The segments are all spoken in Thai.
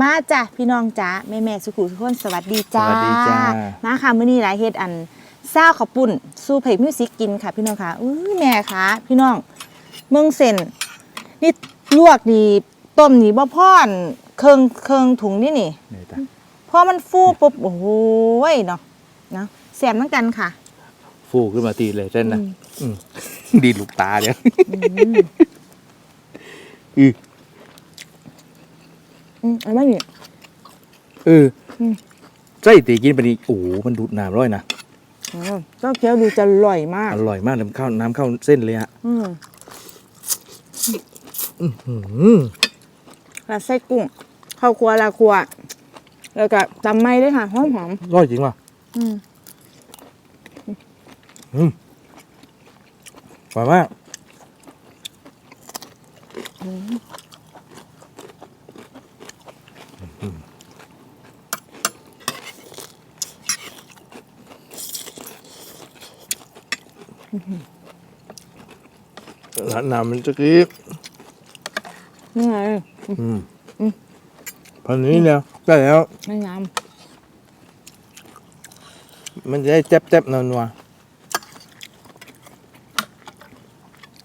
มาจ้ะพี่น้องจ้าแม่แม่ๆสุขุทุกคนสวัสดีจ้าสวัสดีจ้ามาค่ะมื้อนี้หลายเฮ็ดอันซ่าวข้าวปุ้นสู้เพลงมิวสิกกินค่ะ พี่น้องค่ะอุ้ยแม่ค่ะพี่น้องเมืองเส้นนี่ลวกนี่ต้มนี่บ่พอนเครื่องเครื่องถุงนี่นี่นี่จ้ะพอมันฟูปุ๊บโอ้โหยเนาะเนาะแซ่บเหมือนกันค่ะ ฟูขึ้นมาตีเลยเส้นนะอืมดีดลูกตาเดี๋ยวอืมอื ออืมเอันนั้นนี่ เอออม ไส้ตีกินไปนี่โอ้โหมันดูดน้ำร้อยนะอืมเจ้าเคี้ยวดูจะอร่อยมาก อร่อยมากน้ำข้าวน้ำเข้าเส้นเลยฮะอืมอืมแล้วไส้กุ้งข้าวครัวลาครัว แล้วก็ตำไม้ด้วยค่ะหอมหอมร้อยจริงว่ะๆอืมหวานมาก ร้านน้ำมันจะกี้นี่ไงอืมอืมพันนี้แล้วได้แล้วไม่งามมันจะได้แจ๊บๆนัว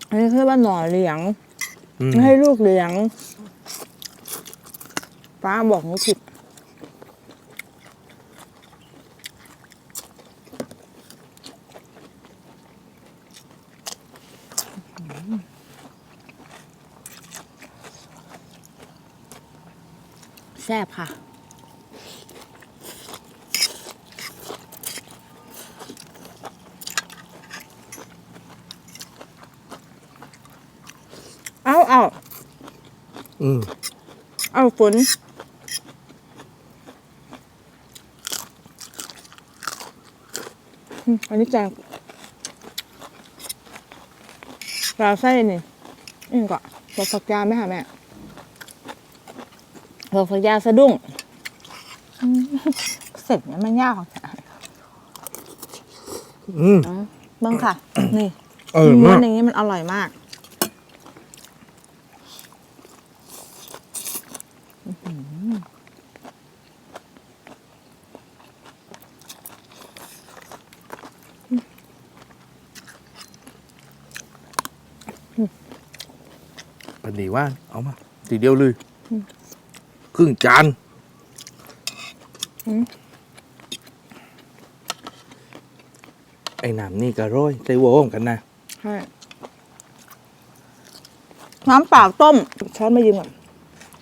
อันนี้คือว่าหน่อเหลียงๆอืมไม่ให้ลูกเหลียง ป้าบอกหนูผิดแซ่บค่ะเอาเอา อืม เอาฝน อืมอันนี้แจงปลาไส้นี่นี่ก่อนตัวฝักยาวไหมคะแม่ตัวฝักยาวสะดุ้งอืมเสร็จเนี่ยมันยากค่ะอืมเบ้างค่ะ นี่เออม้วมานกอย่างนี้มันอร่อยมาก ปันดีว่างเอามาทีเดียวเลย ครึ่งจานอืมไอ้น้ำนี่ก็ร้อยใส่หัวหอมกันนะใช่น้ำเปล่าต้ม ช้อนมายืมก่อน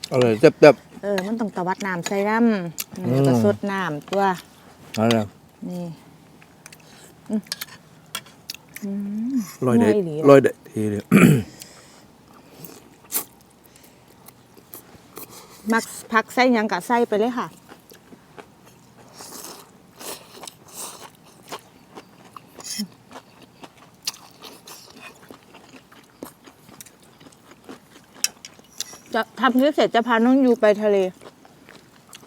เอาเลยแซ่บเออ มันต้องตะวัดน้ำใส่น้ำอืมแล้วก็สดน้ำตัวๆเอาเลยนี่ร้อยเด็ดไม่หลีอะร้อยเด็ดทีเดียว มักพักไส้ยังกะไส้ไปเลยค่ะจะทำคลิปเสร็จจะพาน้องยูไปทะเล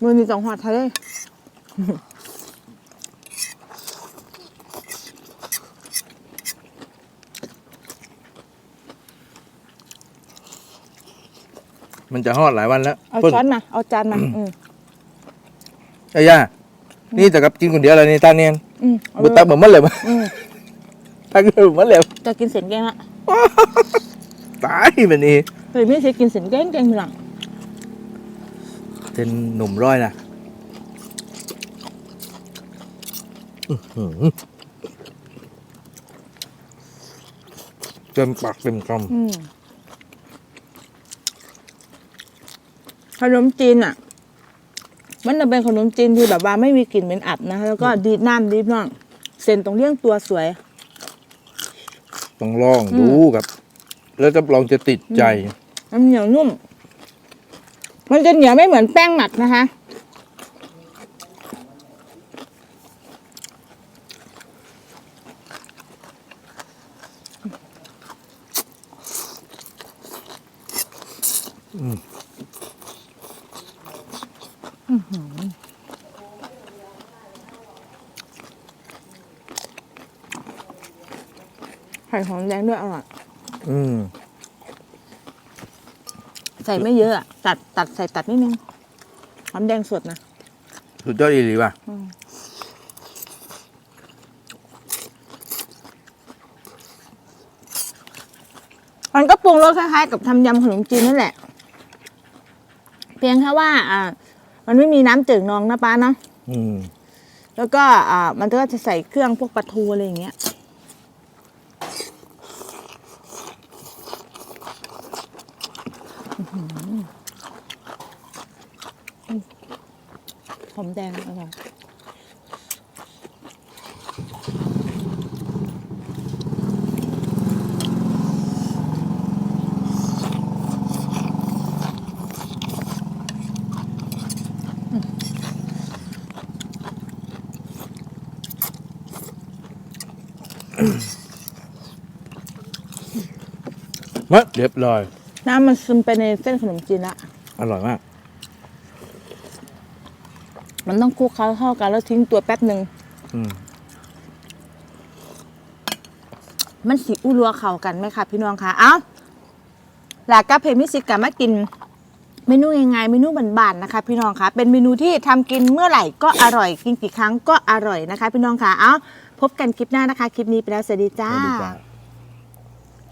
มือมีสองหัวทะเล มันจะฮอดหลายวันแล้วเอาเพิ่งช้อนมา เอาจานมาอืมไอ้ย่านี่แต่กับกินคนเดียวเลยนี่ตาเนียนอืมเอาบุตักเหมือนมันเลยมั้ยอืมตักเหมือนเลยจะกินเส้นแกงละตายแบบนี้เฮ้ยไม่ใช่กินเส้นแกงแกงหลังเป็นหนุ่มร้อยนะอื้อหือเต็มปากเต็มคอืม ขนมจีนอะ มันจะเป็นขนมจีนที่แบบว่าไม่มีกลิ่นเหม็นอับนะ แล้วก็ดีดน้ำดีดน่อง เส้นตรงเลี้ยงตัวสวยำต้องลองดูกับ แล้วจะลองจะติดใจ มันเหนียวนุ่ม มันจะเหนียวไม่เหมือนแป้งหมักนะคะ ไข่หอมแดงด้วยอร่อย อืม ใส่ไม่เยอะอะตัดตัดใส่ตัดนิดนึงหอมแดงสดนะ สุดยอดอีหลีว่ะมันก็ปรุงรสคล้ายๆ กับทำยำขนมจีนนั่นแหละ เพียงแค่ว่า อ่า มันไม่มีน้ำจืดนองนะป้าเนาะอืม แล้วก็อ่า มันก็จะใส่เครื่องพวกปลาทูอะไรอย่างเงี้ยอื้อหือหอมแดงอร่อย มาเรียบร้อย น้ำมันซึมไปในเส้นขนมจีนละ อร่อยมาก มันต้องคลุกเคล้าเข้ากันแล้วทิ้งตัวแป๊บหนึ่ง อืมมันสีอุรัวเข้ากันไหมคะพี่น้องคะ เอ้าหลากาเพมิสิกามากิน เมนูยังไงเมนูบานๆนะคะ พี่น้องคะ เป็นเมนูที่ทำกินเมื่อไหร่ก็อร่อย กินกี่ครั้งก็อร่อยนะคะ พี่น้องคะ เอ้า พบกันคลิปหน้านะคะ คลิปนี้ไปแล้วสวัสดีจ้า สวัสดีจ้า